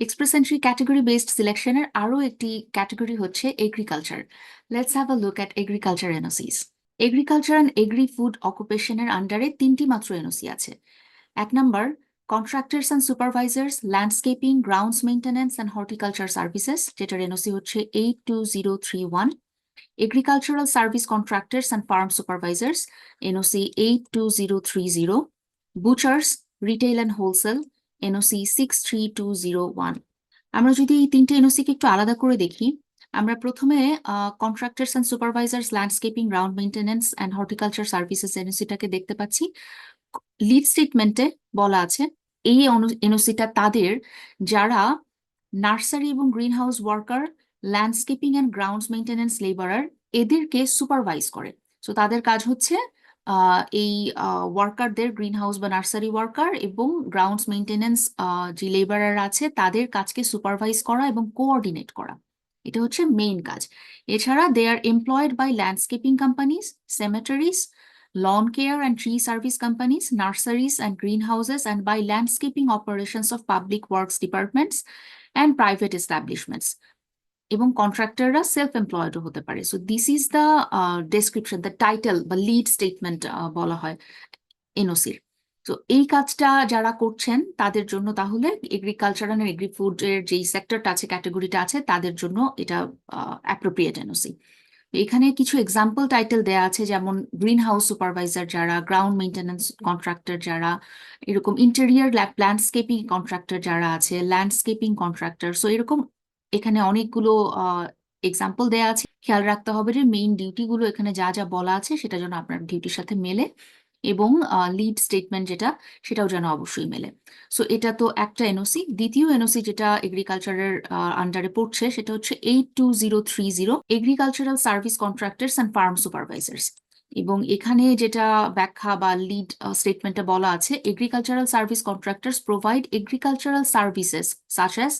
Express entry category based সিলেকশনের আরও একটি ক্যাটাগরি হচ্ছে agriculture let's have a look at agriculture NOCs agriculture and agri food অকুপেশনের আন্ডারে তিনটি মাত্র এনওসি আছে। এক নম্বর contractors and supervisors landscaping grounds maintenance and horticulture services যেটার এনওসি হচ্ছে eight two zero three one agricultural service contractors and farm supervisors NOC eight two zero three zero butchers supervisors NOC 82030 butchers retail and wholesale NOC 63201 আমরা যদি এই তিনটে NOC কে একটু আলাদা করে দেখি, আমরা প্রথমে contractors and supervisors landscaping ground maintenance and horticulture services এনওসিটাকে দেখতে পাচ্ছি। লিড স্টেটমেন্টে বলা আছে, এই এনওসিটা তাদের যারা নার্সারি এবং greenhouse worker landscaping and grounds maintenance labourer এদেরকে সুপারভাইজ করে। সো তাদের কাজ হচ্ছে এই ওয়ার্কারদের গ্রিনহাউস বা নার্সারি ওয়ার্কার এবং গ্রাউন্ডস মেনটেন্যান্স যে লেবারার আছে, তাদের কাজকে সুপারভাইজ করা এবং কোঅর্ডিনেট করা। এটা হচ্ছে মেইন কাজ। এছাড়া they are employed by landscaping companies cemeteries lawn care and tree service companies nurseries and greenhouses and by landscaping operations of public works departments and private establishments এবং কন্ট্রাক্টররা সেলফ এমপ্লয়েডও হতে পারে। So this is the description the title বা lead statement বলা হয় এনওসির তো এই কাজটা যারা করছেন, তাদের জন্য তাহলে এগ্রিকালচার অ্যান্ড এগ্রি ফুডের যেই সেক্টরটা আছে ক্যাটাগরিটা আছে, তাদের জন্য এটা অ্যাপ্রোপ্রিয়েট এনওসি এখানে কিছু এক্সাম্পল টাইটেল দেয়া আছে, যেমন গ্রিন হাউস সুপারভাইজার যারা গ্রাউন্ড মেইনটেন্যান্স কন্ট্রাক্টর যারা, এরকম ইন্টেরিয়ার ল্যান্ডস্কেপিং কন্ট্রাক্টর যারা আছে ল্যান্ডস্কেপিং কন্ট্রাক্টর সো এরকম এখানে অনেকগুলো এক্সাম্পল দেয়া আছে। খেয়াল রাখতে হবে যে মেইন ডিউটি গুলো এখানে যা যা বলা আছে সেটা যেন আপনার ডিউটির সাথে মেলে এবং লিড স্টেটমেন্ট যেটা সেটাও যেন অবশ্যই মেলে। সো এটা তো একটা এনওসি দ্বিতীয় এনওসি যেটা এগ্রিকালচারের আন্ডারে পড়ছে সেটা হচ্ছে eight two zero three zero agricultural service contractors and farm supervisors এবং এখানে যেটা ব্যাখ্যা বা লিড স্টেটমেন্টে বলা আছে agricultural service contractors provide agricultural services such as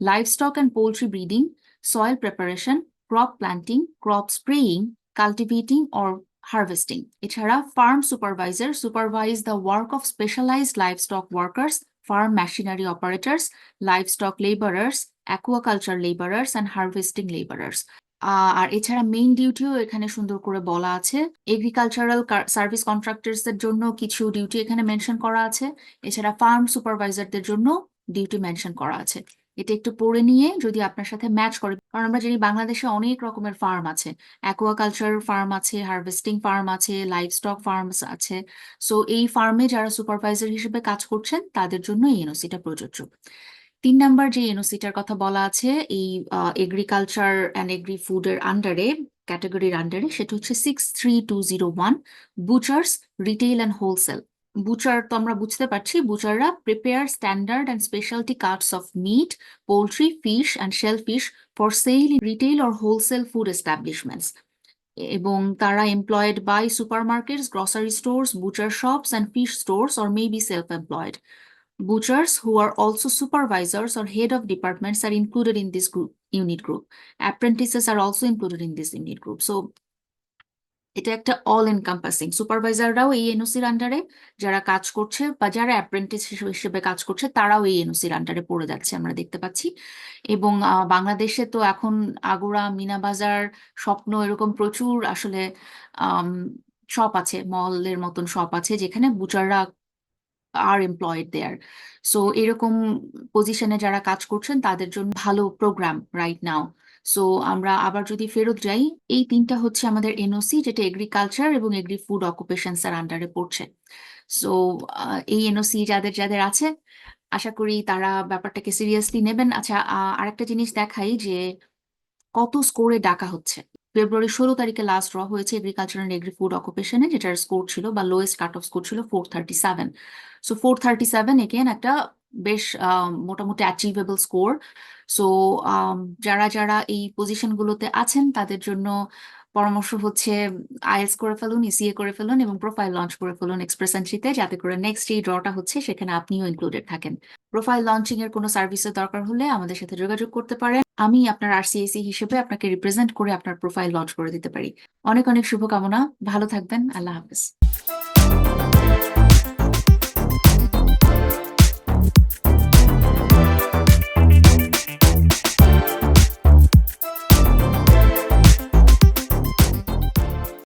livestock and poultry breeding, soil preparation, crop planting, crop spraying, cultivating or harvesting. এছাড়া farm supervisor supervise the work of specialized livestock workers, farm machinery operators, livestock laborers, aquaculture laborers and harvesting laborers. আর এছাড়া main ডিউটিও এখানে সুন্দর করে বলা আছে agricultural service কন্ট্রাক্টরসদের জন্য কিছু ডিউটি এখানে মেনশন করা আছে এছাড়া ফার্ম সুপারভাইজারদের জন্য ডিউটি মেনশন করা আছে এটা একটু পড়ে নিয়ে যদি আপনার সাথে ম্যাচ করে, কারণ আমরা জানি বাংলাদেশে অনেক রকমের ফার্ম আছে। অ্যাকোয়াকালচার ফার্ম আছে হার্ভেস্টিং ফার্ম আছে লাইভ স্টক ফার্মস আছে। সো এই ফার্মে যারা সুপারভাইজার হিসেবে কাজ করছেন, তাদের জন্য এই এনওসিটা প্রযোজ্য। তিন নাম্বার যে এনওসিটার কথা বলা আছে, এই এগ্রিকালচার অ্যান্ড এগ্রি ফুডের আন্ডারে ক্যাটাগরির আন্ডারে সেটা হচ্ছে six three two zero one butchers retail and wholesale butcher তো আমরা বুঝতে পারছি বুচাররা prepare standard and speciality cuts of meat poultry fish and shellfish for sale in retail or wholesale food establishments এবং তারা employed by supermarkets grocery stores butcher shops and fish stores or may be self employed Butchers who are also supervisors or head of departments are included in this group, unit group. Apprentices are also included in this unit group. So এটা একটা all encompassing সুপারভাইজাররাও এই এনওসির আন্ডারে যারা কাজ করছে বা যারা apprentice হিসেবে কাজ করছে, তারাও এই এনওসির আন্ডারে পড়ে যাচ্ছে, আমরা দেখতে পাচ্ছি। এবং বাংলাদেশে তো এখন আগুরা মিনা বাজার স্বপ্ন এরকম প্রচুর আসলে শপ আছে মলের মতন শপ আছে, যেখানে বুচাররা আর এমপ্লয়েড দেয়ার সো এরকম পজিশনে যারা কাজ করছেন, তাদের জন্য ভালো প্রোগ্রাম রাইট নাও সো আমরা আবার যদি ফেরত যাই, এই তিনটা হচ্ছে আমাদের এনওসি যেটা এগ্রিকালচার এবং এগ্রি ফুড অকুপেশনস এর আন্ডারে পড়ছে। সো এই এনওসি যাদের যাদের আছে, আশা করি তারা ব্যাপারটাকে সিরিয়াসলি নেবেন। আচ্ছা আরেকটা জিনিস দেখাই যে কত স্কোরে ডাকা হচ্ছে। ফেব্রুয়ারি ষোলো তারিখে লাস্ট ড্র হয়েছে এগ্রিকালচার অ্যান্ড এগ্রি ফুড অকুপেশনে যেটার স্কোর ছিল বা লোয়েস্ট কাট অফ স্কোর ছিল four thirty seven so four thirty seven again একটা বেশ মোটামুটি অ্যাচিভেবল স্কোর সো যারা যারা এই পজিশনগুলোতে আছেন, তাদের জন্য পরামর্শ হচ্ছে আইএলস করে ফেলুন ইসিএ করে ফেলুন এবং প্রোফাইল লঞ্চ করে ফেলুন এক্সপ্রেস এন্ট্রিতে যাতে করে নেক্সট এই ড্রটা হচ্ছে, সেখানে আপনিও ইনক্লুডেড থাকেন। প্রোফাইল লঞ্চিং এর কোনো সার্ভিসের দরকার হলে আমাদের সাথে যোগাযোগ করতে পারেন। আমি আপনার আরসিএসি হিসেবে আপনাকে রিপ্রেজেন্ট করে আপনার প্রোফাইল লঞ্চ করে দিতে পারি। অনেক অনেক শুভকামনা। ভালো থাকবেন। আল্লাহ হাফেজ।